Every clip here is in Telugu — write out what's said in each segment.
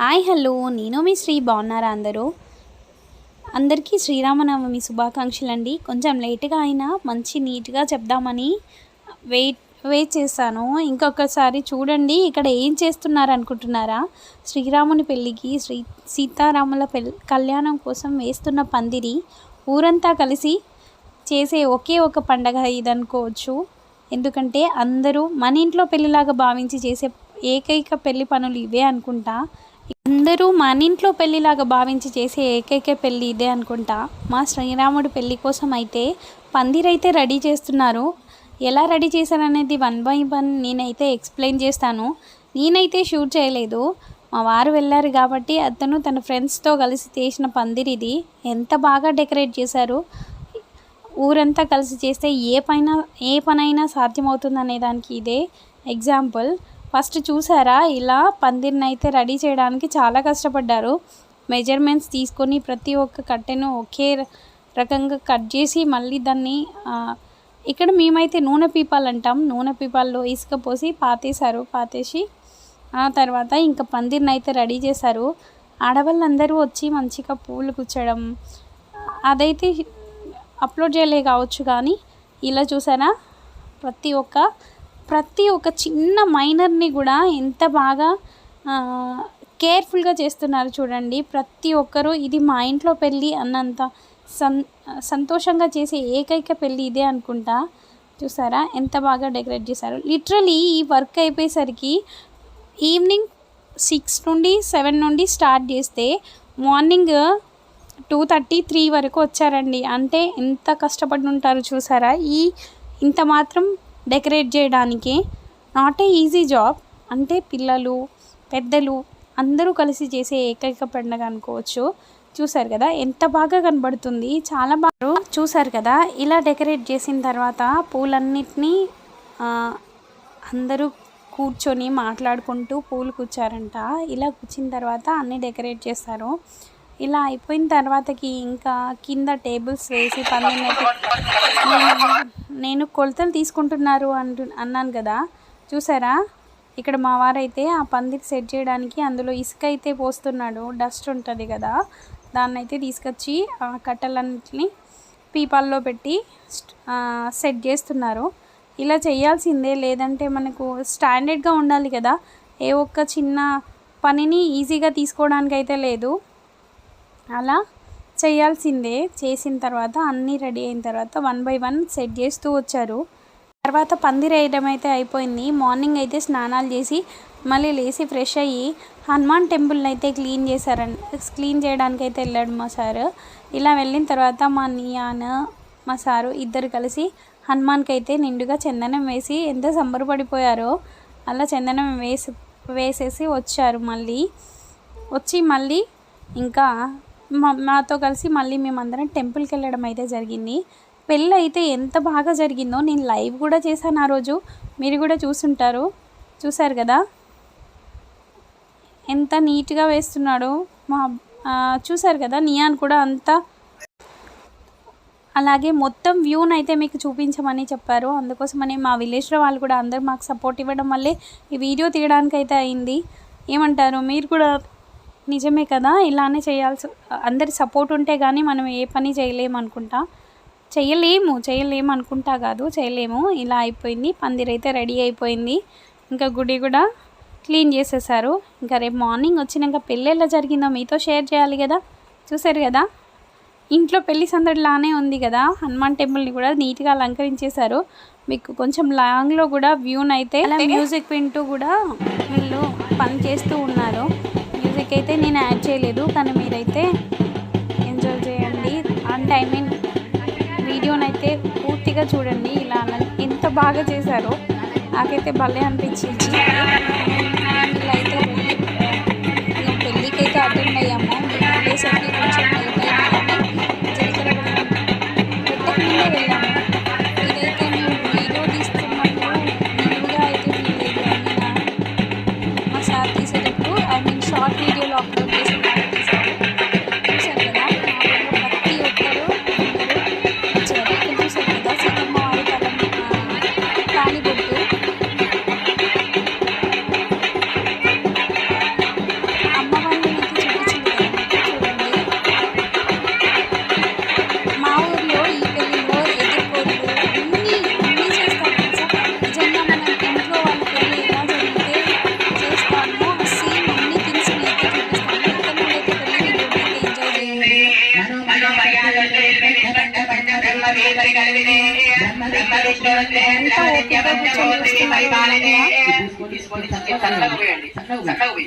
Hi hello. నేను మీ శ్రీ బాగున్నారా అందరూ? అందరికీ శ్రీరామనవమి శుభాకాంక్షలు అండి కొంచెం లేట్గా అయినా మంచి నీట్గా చెప్దామని వెయిట్ వెయిట్ చేశాను. ఇంకొకసారి చూడండి ఇక్కడ ఏం చేస్తున్నారు అనుకుంటున్నారా శ్రీరాముని పెళ్ళికి శ్రీ సీతారాముల పెళ్ళి కళ్యాణం కోసం వేస్తున్న పందిరి ఊరంతా కలిసి చేసే ఒకే ఒక పండగ ఇది అనుకోవచ్చు ఎందుకంటే అందరూ మన ఇంట్లో పెళ్ళిలాగా భావించి చేసే ఏకైక పెళ్ళి పనులు ఇవే అనుకుంటా. అందరూ మన ఇంట్లో పెళ్ళిలాగా భావించి చేసే ఏకైక పెళ్ళి ఇదే అనుకుంటా. మా శ్రీరాముడి పెళ్ళి కోసం అయితే పందిరైతే రెడీ చేస్తున్నారు. ఎలా రెడీ చేశారనేది వన్ బై వన్ నేనైతే ఎక్స్ప్లెయిన్ చేస్తాను. నేనైతే షూట్ చేయలేదు. మా వారు వెళ్ళారు కాబట్టి అతను తన ఫ్రెండ్స్తో కలిసి చేసిన పందిరి ఇది. ఎంత బాగా డెకరేట్ చేశారు. ఊరంతా కలిసి చేస్తే ఏ పైన ఏ పనైనా సాధ్యమవుతుందనే దానికి ఇదే ఎగ్జాంపుల్. ఫస్ట్ చూసారా? ఇలా పందిరిని అయితే రెడీ చేయడానికి చాలా కష్టపడ్డారు. మెజర్మెంట్స్ తీసుకొని ప్రతి ఒక్క కట్టెను ఒకే రకంగా కట్ చేసి మళ్ళీ దాన్ని ఇక్కడ మేమైతే నూనె పీపాలు అంటాం నూనె పీపాల్లో ఇసుక పోసి పాతేశారు. పాతేసి ఆ తర్వాత ఇంకా పందిరిని అయితే రెడీ చేశారు. ఆడవాళ్ళందరూ వచ్చి మంచిగా పూలు కూర్చడం అదైతే అప్లోడ్ చేయలే కావచ్చు కానీ ఇలా చూసారా? ప్రతి ఒక్క ప్రతి ఒక్క చిన్న మైనర్ని కూడా ఎంత బాగా కేర్ఫుల్గా చేస్తున్నారు చూడండి. ప్రతి ఒక్కరూ ఇది మా ఇంట్లో పెళ్ళి అన్నంత సన్ సంతోషంగా చేసే ఏకైక పెళ్ళి ఇదే అనుకుంటా. చూసారా? ఎంత బాగా డెకరేట్ చేశారు. లిటరలీ ఈ వర్క్ అయిపోయేసరికి ఈవినింగ్ సిక్స్ నుండి సెవెన్ నుండి స్టార్ట్ చేస్తే మార్నింగ్ టూ థర్టీ త్రీ వరకు వచ్చారండి. అంటే ఎంత కష్టపడి ఉంటారు చూసారా? ఈ ఇంత మాత్రం డెకరేట్ చేయడానికి. Not a easy job. అంటే పిల్లలు పెద్దలు అందరూ కలిసి చేసే ఏకైక పండుగ అనుకోవచ్చు. చూసారు కదా? ఎంత బాగా కనబడుతుంది. చాలా బాగా చూసారు కదా? ఇలా డెకరేట్ చేసిన తర్వాత పూలన్నిటినీ అందరూ కూర్చొని మాట్లాడుకుంటూ పూలు కూర్చారంట. ఇలా కూర్చిన తర్వాత అన్నీ డెకరేట్ చేస్తారు. ఇలా అయిపోయిన తర్వాతకి ఇంకా కింద టేబుల్స్ వేసి పన్నెండు నేను కొలతలు తీసుకుంటున్నారు అంటు అన్నాను కదా. చూసారా? ఇక్కడ మా వారైతే ఆ పందిరి సెట్ చేయడానికి అందులో ఇసుక అయితే పోస్తున్నాడు. డస్ట్ ఉంటుంది కదా. దాన్ని అయితే తీసుకొచ్చి ఆ కట్టలన్నింటినీ పీపాల్లో పెట్టి సెట్ చేస్తున్నారు. ఇలా చేయాల్సిందే. లేదంటే మనకు స్టాండర్డ్గా ఉండాలి కదా. ఏ ఒక్క చిన్న పనిని ఈజీగా తీసుకోవడానికి అయితే లేదు. అలా చేయాల్సిందే. చేసిన తర్వాత అన్నీ రెడీ అయిన తర్వాత వన్ బై వన్ సెట్ చేస్తూ వచ్చారు. తర్వాత పందిరి వేయడం అయితే అయిపోయింది. మార్నింగ్ అయితే స్నానాలు చేసి మళ్ళీ లేచి ఫ్రెష్ అయ్యి హనుమాన్ టెంపుల్ని అయితే క్లీన్ చేశారండి క్లీన్ చేయడానికి అయితే వెళ్ళాడు మా సారు. ఇలా వెళ్ళిన తర్వాత మా నియాన్ మా సారు ఇద్దరు కలిసి హనుమాన్కి అయితే నిండుగా చందనం వేసి ఎంత సంబరపడిపోయారో అలా చందనం వేసి వేసేసి వచ్చారు మళ్ళీ. వచ్చి మళ్ళీ ఇంకా మా మాతో కలిసి మళ్ళీ మేమందరం టెంపుల్కి వెళ్ళడం అయితే జరిగింది. పెళ్ళి అయితే ఎంత బాగా జరిగిందో నేను లైవ్ కూడా చేశాను ఆ రోజు. మీరు కూడా చూసుంటారు. చూశారు కదా? ఎంత నీట్గా వేస్తున్నాడో మా చూశారు చూసారు కదా? నియాన్ కూడా అంతా అలాగే మొత్తం వ్యూని అయితే మీకు చూపించమని చెప్పారు. అందుకోసమని మా విలేజ్లో వాళ్ళు కూడా అందరూ మాకు సపోర్ట్ ఇవ్వడం వల్లే ఈ వీడియో తీయడానికి అయితే అయింది. ఏమంటారు? మీరు కూడా నిజమే కదా? ఇలానే చేయాల్సి అందరి సపోర్ట్ ఉంటే కానీ మనం ఏ పని చేయలేము అనుకుంటా. చేయలేము చేయలేము అనుకుంటా కాదు చేయలేము. ఇలా అయిపోయింది పందిరి అయితే రెడీ అయిపోయింది. ఇంకా గుడి కూడా క్లీన్ చేసేసారు. ఇంకా రేపు మార్నింగ్ వచ్చినాక పెళ్ళి ఎలా జరిగిందో మీతో షేర్ చేయాలి కదా? చూసారు కదా? ఇంట్లో పెళ్ళి సందడిలానే ఉంది కదా? హనుమాన్ టెంపుల్ని కూడా నీట్గా అలంకరించేశారు. మీకు కొంచెం లాంగ్లో కూడా వ్యూని అయితే అలా మ్యూజిక్ వింటూ కూడా వీళ్ళు పని చేస్తూ ఉన్నారు. మ్యూజిక్ అయితే నేను యాడ్ చేయలేదు కానీ మీరైతే ఎంజాయ్ చేయండి. అంటే ఐ మీన్ వీడియోనైతే పూర్తిగా చూడండి. ఇలా ఎంత బాగా చేశారో నాకైతే భలే అనిపించింది. ఎంత ఓపిక కూర్చొని చూస్తున్నారు ఇక్కడైతే కన్యాదానం జరుగుతుంది కన్యాదాతలు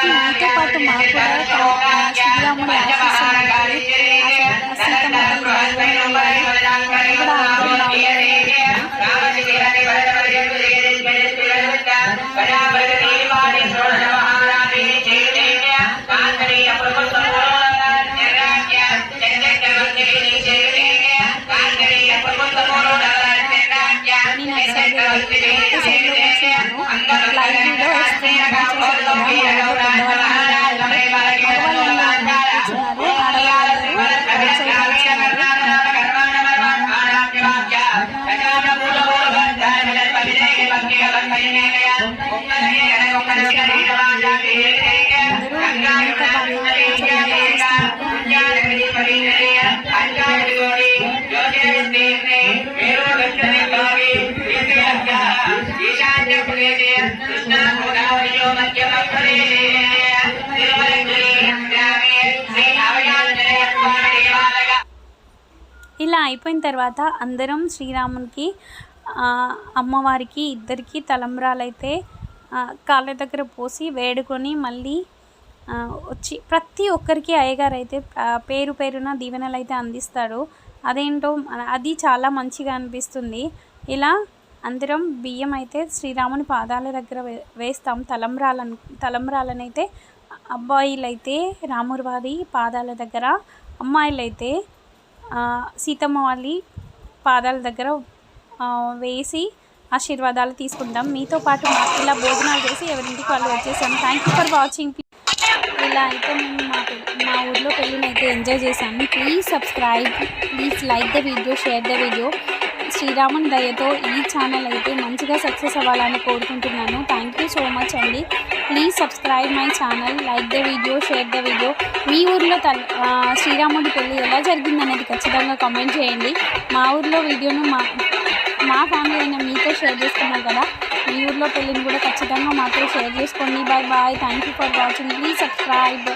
అందరికీ మీతో పాటు మాకు కూడా ఆ, శ్రీరాముడి ఆశీస్సులు చూసారు కదా అయిపోయిన తర్వాత అందరం శ్రీరామునికి అమ్మవారికి ఇద్దరికి తలంబ్రాలైతే కాళ్ళ దగ్గర పోసి వేడుకొని మళ్ళీ వచ్చి ప్రతి ఒక్కరికి అయ్యగారు అయితే పేరు పేరున దీవెనలు అయితే అందిస్తాడు. అదేంటో అది చాలా మంచిగా అనిపిస్తుంది. ఇలా అందరం బియ్యం అయితే శ్రీరాముని పాదాల దగ్గర వే వేస్తాం. తలంబ్రాలను తలంబ్రాలనైతే అబ్బాయిలైతే అబ్బాయిలు రాముడి వారి పాదాల దగ్గర అమ్మాయిలైతే సీతమ్మ వాళ్ళి పాదాల దగ్గర వేసి ఆశీర్వాదాలు తీసుకుంటాం మీతో పాటు ఇలా భోజనాలు చేసి ఎవరింటికి వాళ్ళు వచ్చేసాం థ్యాంక్ యూ ఫర్ వాచింగ్ ఇలా అయితే మేము మా మా ఊర్లో పెళ్ళిని అయితే ఎంజాయ్ చేశాము. Please subscribe please like the video share the video శ్రీరాముని దయతో ఈ ఛానల్ అయితే మంచిగా సక్సెస్ అవ్వాలని కోరుకుంటున్నాను. థ్యాంక్ యూ సో మచ్ అండి. Please subscribe my channel like the video share the video మీ ఊర్లో తల్ శ్రీరాముడి పెళ్ళి ఎలా జరిగిందనేది ఖచ్చితంగా కామెంట్ చేయండి. మా ఊర్లో వీడియోను మా మా ఫ్యామిలీ అయిన మీతో షేర్ చేసుకున్నాం కదా. మీ ఊర్లో పెళ్ళిని కూడా ఖచ్చితంగా మాతో షేర్ చేసుకోండి. Bye bye thank you for watching please subscribe